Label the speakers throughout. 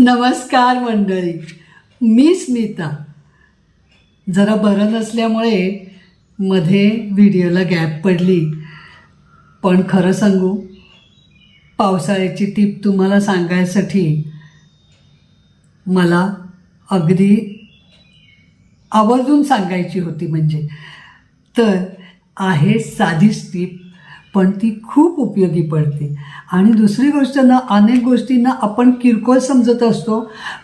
Speaker 1: नमस्कार मंडळी. मी स्मिता. जरा बरं नसल्यामुळे मध्ये व्हिडिओला गॅप पडली. पण खरं सांगू पावसाळ्याची टीप तुम्हाला सांगायसाठी मला अगदी आवर्जून सांगायची होती म्हणजे. तर आहे साधीच टीप. पण ती खूप उपयोगी पडते. आणि दुसरी गोष्ट ना अनेक गोष्टींना आपण किरकोळ समजत असतो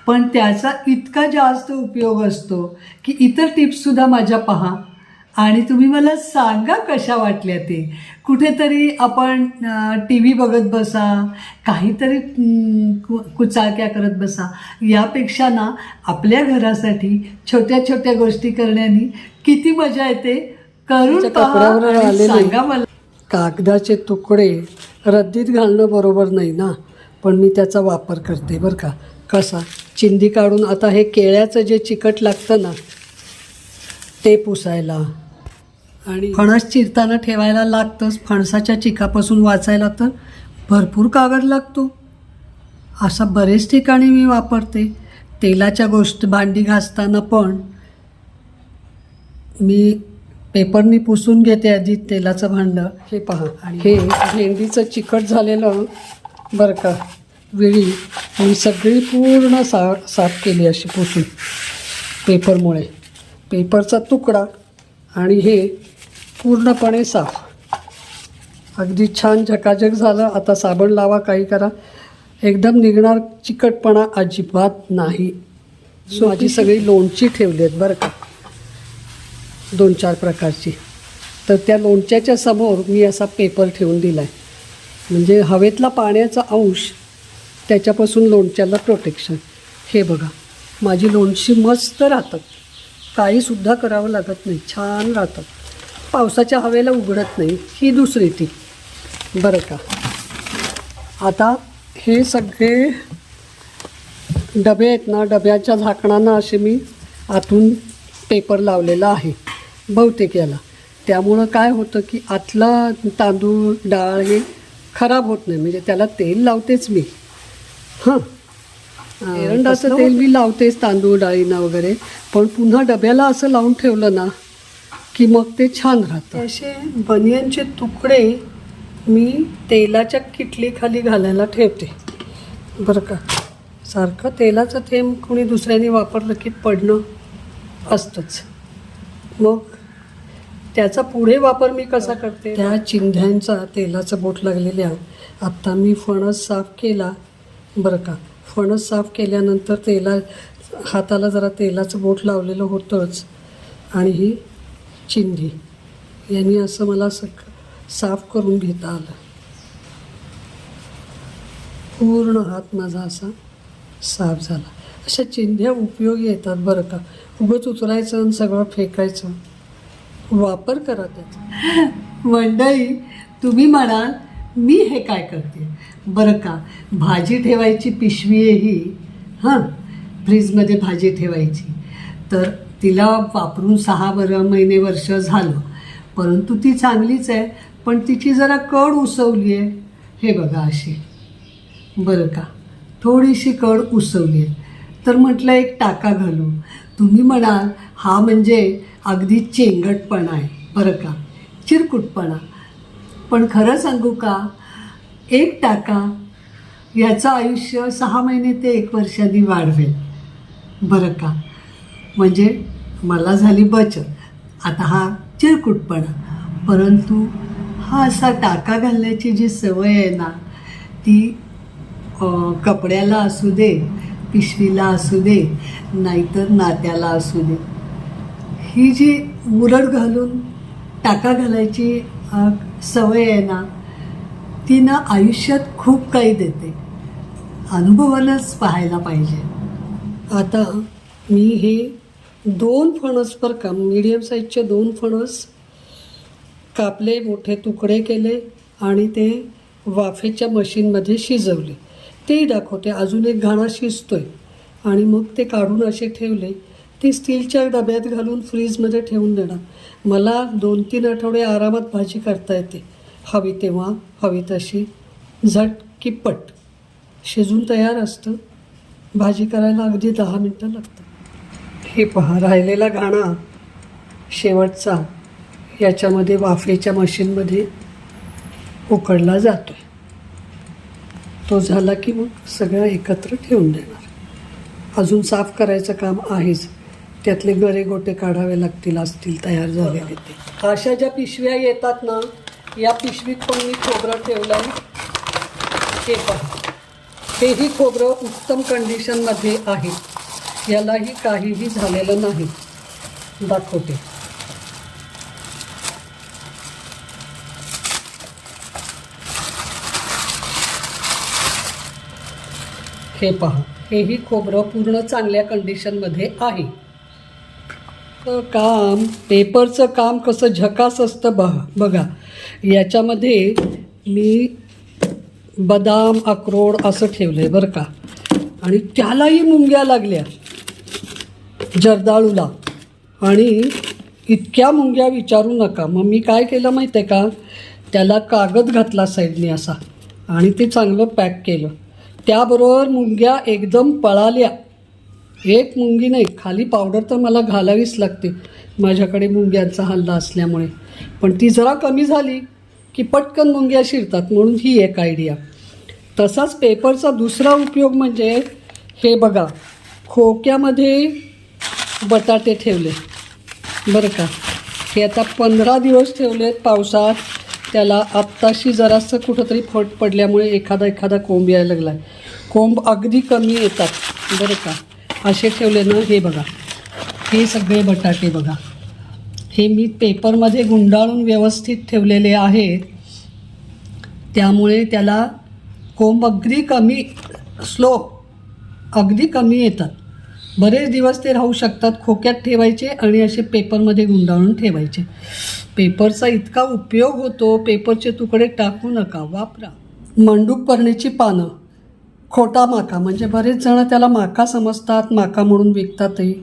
Speaker 1: पण त्याचा इतका जास्त उपयोग असतो की इतर टिप्ससुद्धा माझ्या पहा. आणि तुम्ही मला सांगा कशा वाटल्या ते. कुठेतरी आपण टी व्ही बघत बसा काहीतरी कुचाळक्या करत बसा. यापेक्षा ना आपल्या घरासाठी छोट्या छोट्या गोष्टी करण्यानी किती मजा येते. करून. सांगा मला.
Speaker 2: कागदाचे तुकडे रद्दीत घालणं बरोबर नाही ना? पण मी त्याचा वापर करते बरं का. कसा? चिंदी काढून आता हे केळ्याचं जे चिकट लागतं ना ते पुसायला. आणि फणस चिरताना ठेवायला लागतंच. फणसाच्या चिकापासून वाचायला तर भरपूर कागद लागतो. असा बरेच ठिकाणी मी वापरते. तेलाच्या गोष्ट भांडी घासताना पण मी पेपरनी पुसून घेते आधी तेलाचं भांडं. हे पहा. आणि हे भेंडीचं चिकट झालेलं बरं का वेळी. मी सगळी पूर्ण सा साफ केली अशी पुसून पेपरमुळे. पेपरचा तुकडा आणि हे पूर्णपणे साफ. अगदी छान झकाझक झालं. आता साबण लावा काही करा. एकदम निघणार चिकटपणा अजिबात नाही. सो माझी सगळी लोणची ठेवली आहेत बरं का. दोन चार प्रकारची. तर त्या लोणच्याच्या समोर मी असा पेपर ठेवून दिला आहे म्हणजे हवेतला पाण्याचा अंश त्याच्यापासून लोणच्याला प्रोटेक्शन हे बघा माझी लोणची मस्त राहतात. काहीसुद्धा करावं लागत नाही छान राहतात. पावसाच्या हवेला उघडत नाही ही दुसरी ती बरं का? आता हे सगळे डबे आहेत ना डब्याच्या झाकणांना असे मी आतून पेपर लावलेला आहे. बहुतेक याला. त्यामुळं काय होतं की आतला तांदूळ डाळ हे खराब होत नाही. म्हणजे त्याला तेल लावतेच मी. हां. एरंडाचं तेल मी लावतेच तांदूळ डाळींना वगैरे. पण पुन्हा डब्याला असं लावून ठेवलं ना की मग ते छान राहतं. असे बनियनचे तुकडे मी तेलाच्या किटलीखाली घालायला ठेवते. बरं का? सारखं तेलाचं थेंब कोणी दुसऱ्याने वापरलं की पडणं असतंच. मग त्याचा पुढे वापर मी कसा करते? त्या चिंध्यांचा तेलाचं बोट लागलेल्या आत्ता मी फणस साफ केला. बरं का? फणस साफ केल्यानंतर तेला हाताला जरा तेलाचं बोट लावलेलं होतंच. आणि ही चिंधी. यांनी असं मला असं साफ करून घेता आलं. पूर्ण हात माझा असा साफ झाला. अशा चिंध्या उपयोगी येतात बरं का? उगंच उचलायचं आणि सगळं फेकायचं. वापर करा त्याचा
Speaker 1: मंडळी तुम्ही म्हणाल मी हे काय करते? बरं का भाजी ठेवायची पिशवी आहे ही हां फ्रीजमध्ये भाजी ठेवायची. तर तिला वापरून सहा बरं महिने वर्ष झालं. परंतु ती चांगलीच आहे पण तिची जरा कड उसवली आहे. हे बघा अशी. बरं का थोडीशी कड उसवली आहे. तर म्हटलं एक टाका घालू तुम्ही म्हणाल हा म्हणजे अगदी चेंगटपणा आहे बरं का? चिरकुटपणा. पण खरं सांगू का? एक टाका याचं आयुष्य सहा महिने ते एक वर्षांनी वाढवेल. बरं का? म्हणजे मला झाली बचत. आता हा चिरकुटपणा. परंतु हा असा टाका घालण्याची जी सवय आहे ना ती कपड्याला असू दे पिशवीला असू दे नाहीतर नात्याला असू दे ही जी मुरड घालून टाका घालायची सवय आहे ना ती ना आयुष्यात खूप काही देते. अनुभवानंच पाहायला पाहिजे.
Speaker 2: आता मी हे दोन फणस पर का मिडियम साईजचे दोन फणस कापले मोठे तुकडे केले आणि ते वाफेच्या मशीनमध्ये शिजवले. तेही दाखवते अजून एक घाणा शिजतोय. आणि मग ते काढून असे ठेवले ती स्टीलच्या डब्यात घालून फ्रीजमध्ये ठेवून देणार. मला दोन तीन आठवडे आरामात भाजी करता येते. हवी तेव्हा हवी तशी. झट की पट. शिजून तयार असतं. भाजी करायला अगदी दहा मिनटं लागतात. हे पहा राहिलेला घाणा शेवटचा. याच्यामध्ये वाफेच्या मशीनमध्ये उकडला जातो तो झाला की मग सगळं एकत्र ठेवून देणार. अजून साफ करायचं काम आहेच. त्यातले गरे गोटे काढावे लागतील असतील तयार झालेले ते. अशा ज्या पिशव्या येतात ना या पिशवीत पण मी खोबरं ठेवलं आहे हे पहा. हेही खोबरं उत्तम कंडिशनमध्ये आहे. यालाही काहीही झालेलं नाही. दाखवते. हे पहा. हेही खोबरं पूर्ण चांगल्या कंडिशनमध्ये आहे. काम पेपरचं काम कसं झकास असतं बघ बघा. याच्यामध्ये मी बदाम अक्रोड असं ठेवलं आहे बरं का. आणि त्यालाही मुंग्या लागल्या जर्दाळूला. आणि इतक्या मुंग्या विचारू नका. मग मी काय केलं माहीत आहे का? त्याला कागद घातला साईडने असा. आणि ते चांगलं पॅक केलं. त्याबरोबर मुंग्या एकदम पळाल्या. एक मुंगी नाही खाली पावडर तर मला घालावीच लागते. माझ्याकडे मुंग्यांचा हल्ला असल्यामुळे. पण ती जरा कमी झाली की पटकन मुंग्या शिरतात म्हणून ही एक आयडिया तसाच पेपरचा दुसरा उपयोग म्हणजे हे बघा खोक्यामध्ये बटाटे ठेवले. बरं का? हे आता पंधरा दिवस ठेवले आहेत पावसात. त्याला आत्ताशी जरासं कुठंतरी फट पडल्यामुळे एखादा एखादा कोंब यायला लागला आहे कोंब अगदी कमी येतात. बरं का? असे ठेवले ना हे बघा. हे सगळे बटाटे बघा. हे मी पेपरमध्ये गुंडाळून व्यवस्थित ठेवलेले आहेत. त्यामुळे त्याला कोंब अगदी कमी स्लो अगदी कमी येतात. बरेच दिवस ते राहू शकतात खोक्यात ठेवायचे आणि असे पेपरमध्ये गुंडाळून ठेवायचे. पेपरचा इतका उपयोग होतो पेपरचे तुकडे टाकू नका वापरा. मंडूक पर्णीची पानं. खोटा माका म्हणजे बरेच जण त्याला माका समजतात माका म्हणून विकतातही.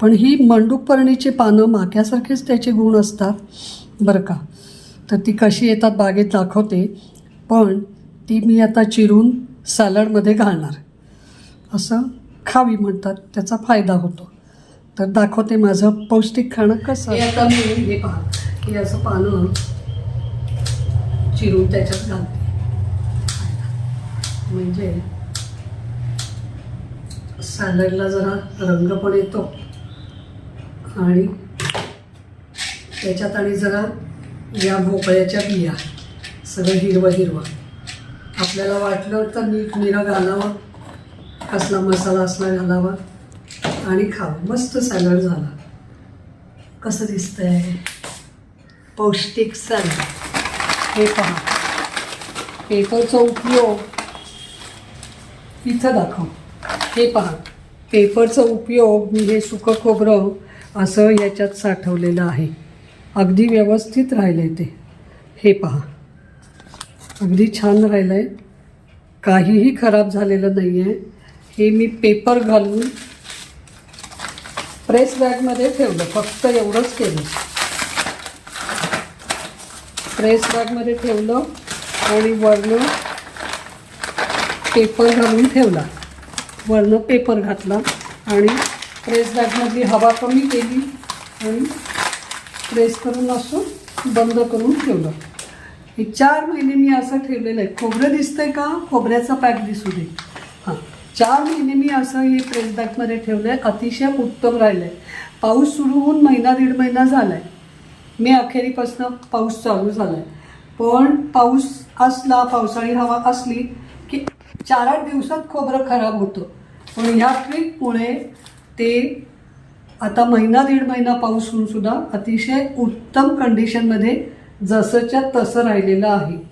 Speaker 2: पण ही मंडूकपर्णीची पानं माक्यासारखेच त्याचे गुण असतात. बरं का? तर ती कशी येतात बागेत दाखवते. पण ती मी आता चिरून सॅलडमध्ये घालणार. असं खावी म्हणतात. त्याचा फायदा होतो. तर दाखवते माझं पौष्टिक खाणं कसं. हे आता मी हे पहा हे असं पानं चिरून त्याच्यात घालते. म्हणजे सॅलडला जरा रंग पण येतो. आणि त्याच्यात आणि जरा या भोपळ्याच्या बिया सगळं हिरवं हिरवं. आपल्याला वाटलं तर मीठ मिरं घालावं कसला मसाला असला घालावा आणि खावं. मस्त सॅलड झाला. कसं दिसतंय? पौष्टिक सॅलड. हे पहा. पेपरचा उपयोग. इथं दाखव. हे पहा पेपरचा उपयोग मी हे सुकं खोबरं असं याच्यात साठवलेलं आहे. अगदी व्यवस्थित राहिलं आहे ते. हे पहा. अगदी छान राहिलं आहे काहीही खराब झालेलं नाही आहे हे मी पेपर घालून प्रेस बॅगमध्ये ठेवलं. फक्त एवढंच केलं. प्रेस बॅगमध्ये ठेवलं आणि वरनं पेपर घालून ठेवला. वरनं पेपर घातला आणि प्रेस बॅगमधली हवा कमी केली आणि प्रेस करून असं बंद करून ठेवलं. हे चार महिने मी असं ठेवलेलं आहे. खोबरं दिसतंय का? खोबऱ्याचा पॅक दिसू दे. हां. चार महिने मी असं हे प्रेस बॅगमध्ये ठेवलं आहे अतिशय उत्तम राहिलं आहे पाऊस सुरू होऊन महिना दीड महिना झाला आहे मे अखेरीपासून पाऊस चालू झाला आहे पण पाऊस असला पावसाळी हवा असली चार आठ दिवसात खोबरं खराब होतं. पण ह्या ट्रिकमुळे ते आता महिना दीड महिना पाऊस होऊन सुद्धा अतिशय उत्तम कंडिशनमध्ये जसंच्या तसं राहिलेलं आहे.